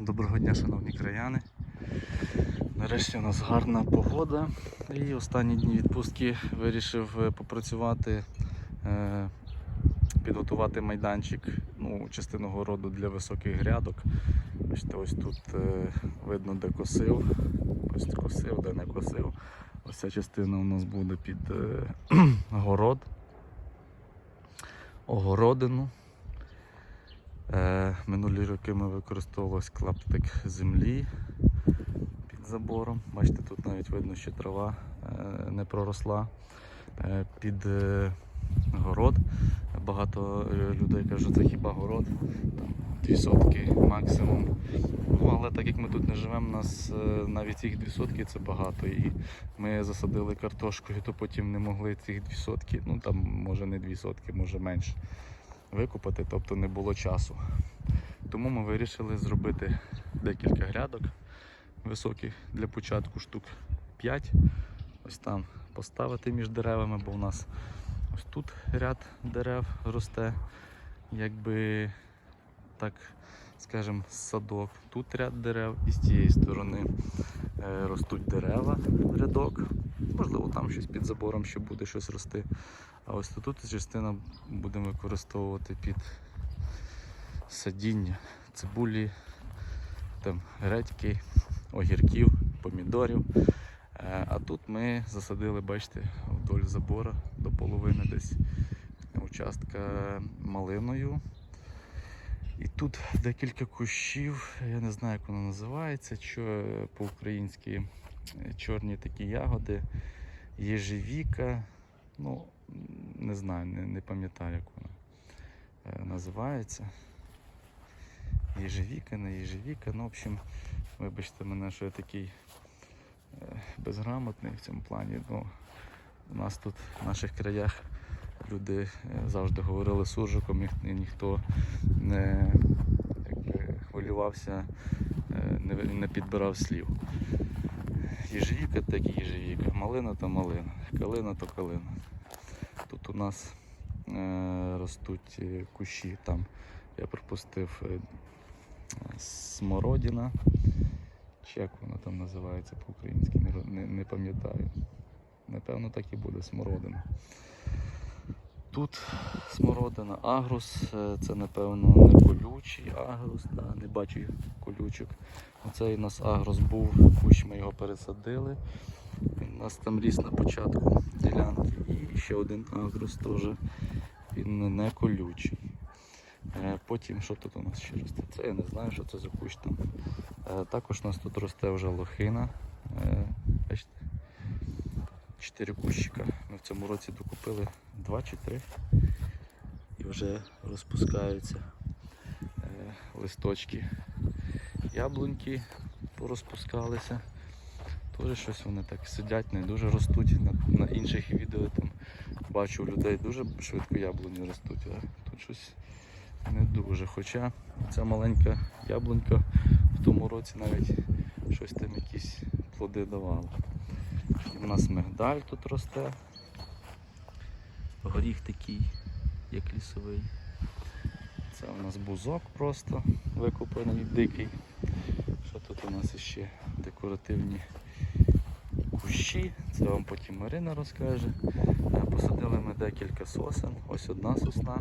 Доброго дня, шановні краяни. Нарешті у нас гарна погода. І останні дні відпустки вирішив е, попрацювати, е, підготувати майданчик, ну, частину городу для високих грядок. Бачите, ось тут е, видно, де косив, ось косив, де не косив. Ось ця частина у нас буде під город, огородину. Е, Минулі роки ми використовували клаптик землі під забором. Бачите, тут навіть видно, що трава е, не проросла Е, під город. Багато людей кажуть, це хіба город, там дві сотки максимум. Ну, але так як ми тут не живемо, у нас навіть їх дві сотки це багато. І ми засадили картошкою, то потім не могли цих дві сотки, ну там може не дві сотки, може менше викупати, тобто не було часу. Тому ми вирішили зробити декілька грядок високих для початку штук 5. Ось там поставити між деревами, бо у нас ось тут ряд дерев росте, якби так скажем, садок. Тут ряд дерев і з цієї сторони е, ростуть дерева рядок. Можливо, там щось під забором ще буде щось рости. А ось тут частина будемо використовувати під садіння цибулі, там, редьки, огірків, помідорів. Е, А тут ми засадили, бачите, вдоль забора до половини десь участка малиною. І тут декілька кущів, я не знаю, як воно називається, що по-українськи чорні такі ягоди, єжевіка. Ну, не знаю, не, не пам'ятаю, як вона е, називається. Єжевіка, не єжевіка. Ну, в общем, вибачте мене, що я такий е, безграмотний в цьому плані. Ну, у нас тут в наших краях люди е, завжди говорили суржиком, і ніхто не якби, хвилювався, е, не, не підбирав слів. Єжевіка так і єжевіка, малина то малина, калина то калина. Тут у нас е, ростуть е, кущі, там я пропустив е, смородина. Чи як вона там називається по-українськи, не, не, не пам'ятаю. Напевно, так і буде смородина. Тут смородина, агрус, е, це напевно не колючий агрус, да, не бачу колючок. Оцей у нас агрус був, кущ ми його пересадили. Він у нас там ріс на початку ділянки. І ще один агрус теж. Він не колючий. Е, Потім що тут у нас ще росте? Це я не знаю, що це за кущ там. Е, Також у нас тут росте вже лохина. Бачите? Чотири кущика. Ми в цьому році докупили два чи три. І вже розпускаються е, листочки. Яблуньки порозпускалися. Теж щось вони так сидять, не дуже ростуть. На, на інших відео там бачу у людей дуже швидко яблуні ростуть, а тут щось не дуже. Хоча ця маленька яблунька в тому році навіть щось там якісь плоди давала. В нас мигдаль тут росте. Горіх такий, як лісовий. Це у нас бузок просто викопаний дикий. Що тут у нас ще декоративні кущі, це вам потім Марина розкаже. Е, Посадили ми декілька сосен. Ось одна сосна,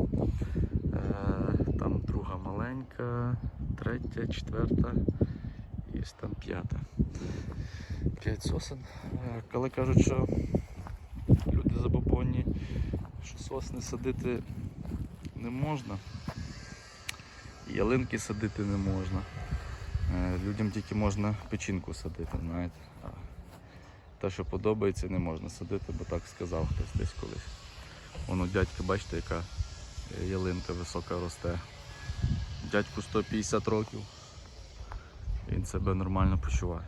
е, там друга маленька, третя, четверта і ось там п'ята. П'ять сосен. Е, Коли кажуть, що люди забобонні, що сосни садити не можна, ялинки садити не можна. Е, Людям тільки можна печінку садити, знаєте. А те, що подобається, не можна садити, бо так сказав хтось десь колись. Воно дядька, бачите, яка ялинка висока росте. Дядьку 150 років. Він себе нормально почуває.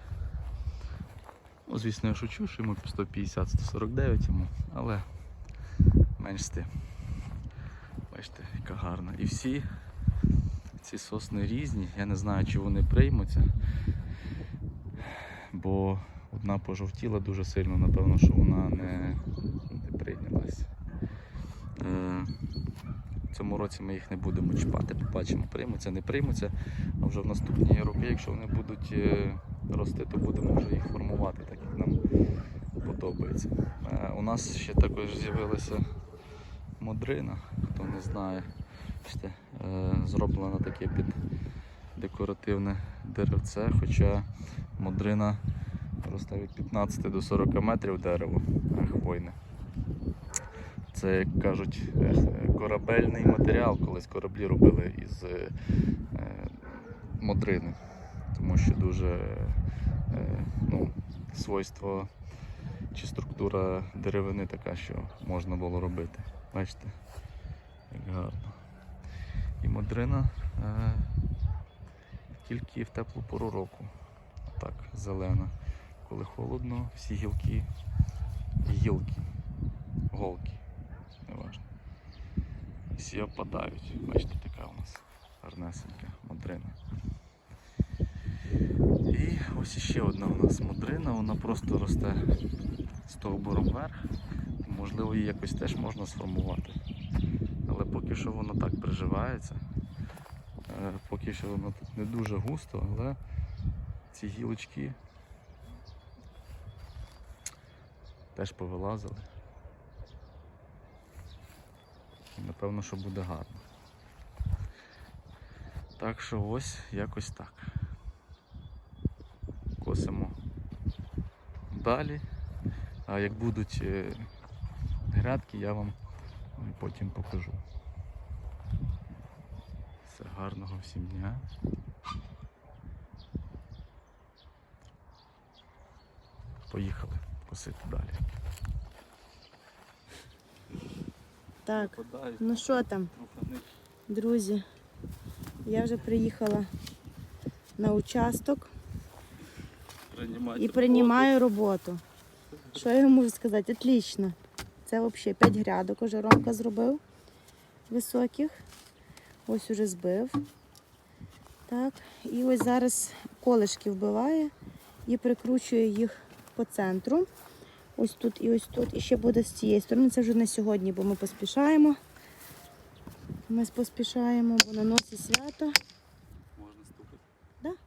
Ну, звісно, я шучу, що йому 150-149 йому, але менш з тим. Бачите, яка гарна. І всі ці сосни різні. Я не знаю, чи вони приймуться. Бо одна пожовтіла дуже сильно, напевно, що вона не, не прийнялась. Е, цьому році ми їх не будемо чіпати. Побачимо, приймуться, не приймуться. А вже в наступні роки, якщо вони будуть е, рости, то будемо вже їх формувати, так як нам подобається. Е, У нас ще також з'явилася модрина, хто не знає. Бачите, е, зроблено таке під декоративне деревце, хоча модрина росте від 15 до 40 метрів дерево хвойне. Це, як кажуть, е, корабельний матеріал, колись кораблі робили із е, модрини, тому що дуже ну, свойство чи структура деревини така, що можна було робити. Бачите, як гарно. І модрина е, тільки в теплу пору року. Так, зелена. Коли холодно, всі гілки, гілки, голки, неважно. Всі опадають. Бачите, така у нас гарнесенька модрина. І ось іще одна у нас модрина, вона просто росте стовбуром вверх. Можливо, її якось теж можна сформувати. Але поки що воно так приживається. Е, Поки що воно тут не дуже густо, але ці гілочки теж повилазили. Напевно, що буде гарно. Так що ось якось так. Косимо далі. А як будуть е, грядки, я вам потім покажу. Все гарного всім дня. Поїхали косити далі. Так, ну що там, друзі? Я вже приїхала на участок і приймаю роботу. Що я можу сказати? Отлично. Це взагалі 5 грядок уже Ромка зробив високих. Ось уже збив. Так, і ось зараз колишки вбиває і прикручує їх по центру. Ось тут і ось тут. І ще буде з цієї сторони. Це вже на сьогодні, бо ми поспішаємо. Ми поспішаємо, бо на носі свято. Можна стукати.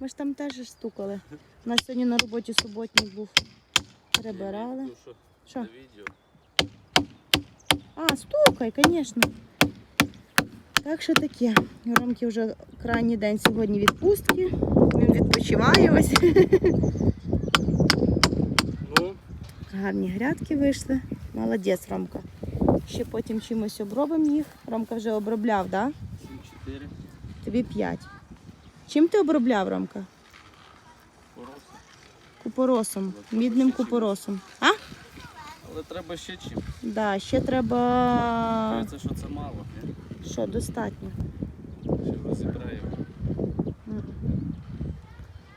Ми ж там теж стукали. У нас сьогодні на роботі суботник був. Прибирали. Що? відео. А, стукай, звісно. Так що таке. Ромки вже крайній день сьогодні відпустки. Він відпочиває ось. Ну, Гарні грядки вийшли. Молодець, Ромка. Ще потім чимось обробимо їх. Ромка вже обробляв, так? Да? 7-4 Тобі 5. Чим ти обробляв, Ромка? пороси. Купоросом, мідним купоросом. А? Але треба ще чим. Да, ще треба. Це що це мало, ні? Що, достатньо. Ще розібраю. М.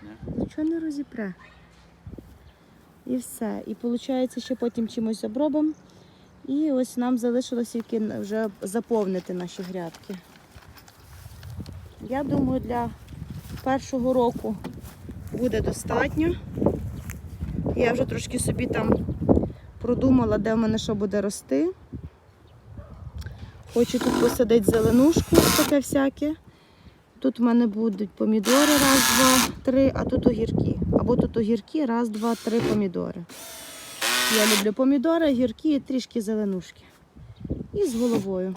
Ні? Нічого не розіпре. І все. І виходить, ще потім чимось обробимо. І ось нам залишилось тільки вже заповнити наші грядки. Я думаю, для першого року буде достатньо. Я вже трошки собі там продумала, де в мене що буде рости. Хочу тут посадити зеленушку, таке всяке. Тут в мене будуть помідори, раз, два, три, а тут огірки. Або тут огірки, раз, два, три помідори. Я люблю помідори, огірки і трішки зеленушки. І з головою.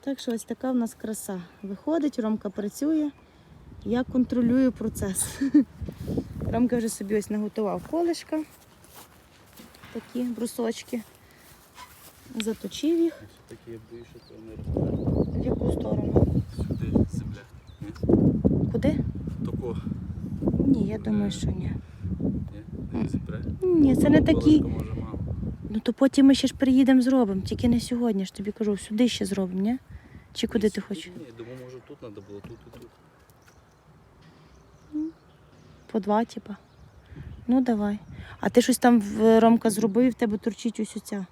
Так що ось така в нас краса. Виходить, Ромка працює. Я контролюю процес. Ромка вже собі ось наготував колишка. Такі брусочки. Заточив їх. Такі що це не розбере. В яку сторону? Сюди земля. Куди? Тако. Ні, я думаю, що ні. Ні? Не. Ні, це не такі. Ну то потім ми ще ж приїдемо, зробимо. Тільки не сьогодні. Ж тобі кажу, сюди ще зробимо, ні? Чи куди ти хочеш? Ні, я думаю, може тут треба було, тут і тут. По два, типа. Ну давай. А ти щось там в Ромка зробив, в тебе торчить ось оця.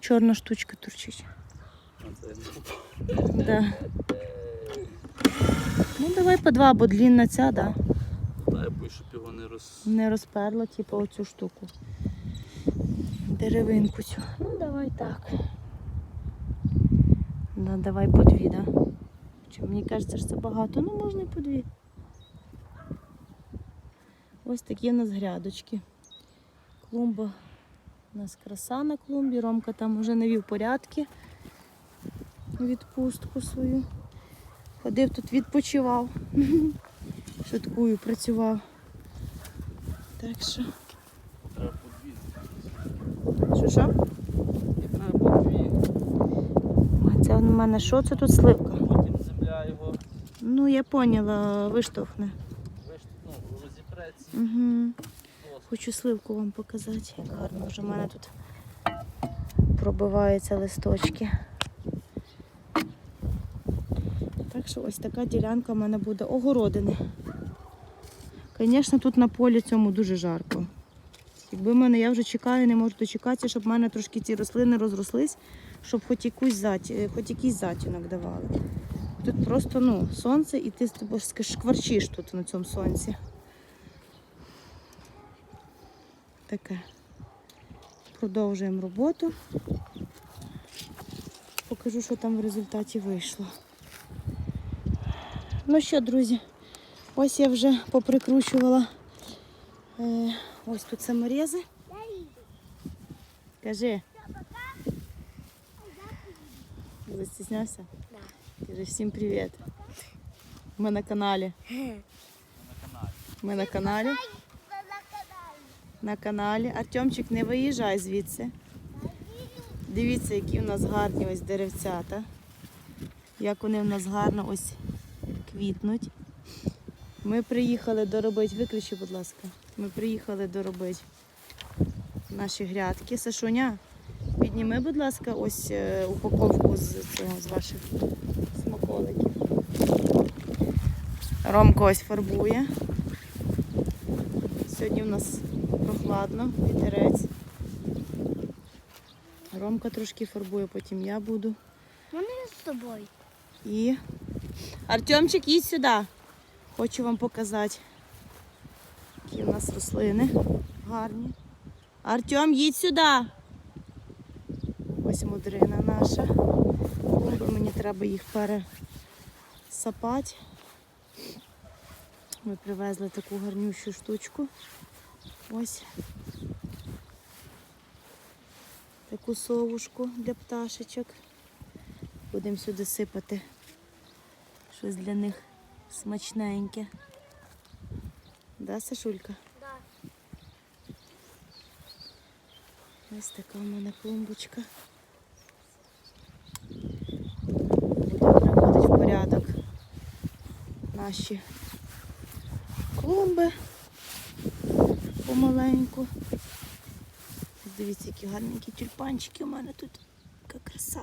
Чорна штучка торчить. Да. Ну давай по два, бо длінна ця, да. Та я боюсь, щоб його не роз... Не розперла, типу, оцю штуку. Деревинку цю. Ну давай так. Ну, давай по дві, да? Чи мені кажеться, що це багато, ну можна і по дві. Ось такі у нас грядочки. Клумба. У нас краса на клумбі. Ромка там вже навів порядки. Відпустку свою. Ходив тут, відпочивав. Шуткую, працював. Так що. Треба. Що що? Треба. А це у мене що це тут сливка? Потім земля його Ну, я поняла, виштовхне. Угу. Хочу сливку вам показати. Як гарно вже в мене тут пробиваються листочки. Так що ось така ділянка в мене буде огородини. Звісно, тут на полі цьому дуже жарко. Якби мене, я вже чекаю, не можу дочекатися, щоб в мене трошки ці рослини розрослись, щоб хоч, якусь заті, хоч якийсь затінок давали. Тут просто ну, сонце і ти шкварчиш тут на цьому сонці. Таке. Продовжуємо роботу. Покажу, що там в результаті вийшло. Ну що, друзі, ось я вже поприкручувала. Е, ось тут саморези. Кажи. Застіснявся? Кажи всім привіт. Ми на каналі. Ми на каналі. На каналі. Артемчик, не виїжджай звідси. Дивіться, які у нас гарні ось деревцята. Як вони в нас гарно ось квітнуть. Ми приїхали доробити, виключи, будь ласка. Ми приїхали доробити наші грядки. Сашуня, підніми, будь ласка, ось е, упаковку з цього з ваших смаколиків. Ромко ось фарбує. Сьогодні в нас прохладно, вітерець. Ромка трошки фарбує, потім я буду. Вони з тобою. І Артемчик, їдь сюди. Хочу вам показати, які у нас рослини гарні. Артем, їдь сюди. Ось мудрина наша. Клумби мені треба їх пересапати. Ми привезли таку гарнющу штучку. Ось таку совушку для пташечок. Будемо сюди сипати щось для них смачненьке. Да, Сашулька? Да. Ось така в мене клумбочка. Будемо приводити в порядок наші клумби помаленьку. Дивіться, які гарненькі тюльпанчики у мене тут. Яка краса.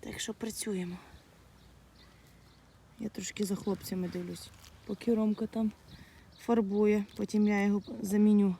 Так що працюємо. Я трошки за хлопцями дивлюсь. Поки Ромка там фарбує, потім я його заміню